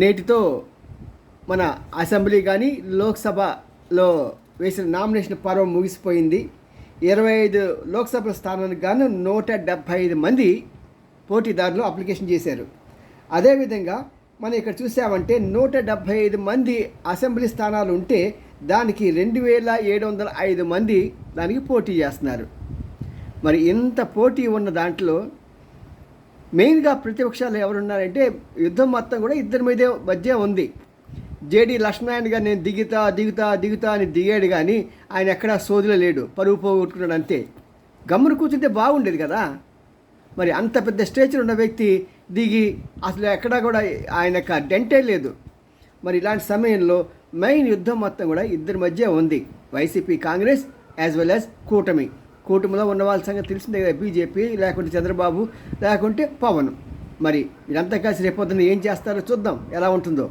నేటితో మన అసెంబ్లీ కానీ లోక్సభలో వేసిన నామినేషన్ పర్వం ముగిసిపోయింది. ఇరవై ఐదు లోక్సభ స్థానానికి గాను నూట డెబ్భై ఐదు మంది పోటీదారులు అప్లికేషన్ చేశారు. అదేవిధంగా మనం ఇక్కడ చూసామంటే నూట డెబ్భై ఐదు మంది అసెంబ్లీ స్థానాలు ఉంటే దానికి రెండు వేల ఏడు వందల ఐదు మంది దానికి పోటీ చేస్తున్నారు. మరి ఇంత పోటీ ఉన్న దాంట్లో మెయిన్గా ప్రతిపక్షాలు ఎవరున్నారంటే యుద్ధం మొత్తం కూడా ఇద్దరి మీదే మధ్య ఉంది. జేడి లక్ష్మణారాయణ గారు నేను దిగుతా దిగుతా దిగుతా అని దిగాడు కానీ ఆయన ఎక్కడా సోదిలో లేడు. పరుగు పోగొట్టుకున్నాడు అంతే. గమ్మున కూర్చుంటే బాగుండేది కదా. మరి అంత పెద్ద స్టేచర్ ఉన్న వ్యక్తి దిగి అసలు ఎక్కడా కూడా ఆయన యొక్క డెంటే లేదు. మరి ఇలాంటి సమయంలో మెయిన్ యుద్ధం మొత్తం కూడా ఇద్దరి మధ్య ఉంది. YCP Congress as well as కూటమి. కూటమిలో ఉన్న వాళ్ళ సంగతి తెలిసిందే కదా బీజేపీ లేకుంటే చంద్రబాబు లేకుంటే పవన్. మరి వీరంతా కలిసి రేపొద్దున ఏం చేస్తారో చూద్దాం ఎలా ఉంటుందో.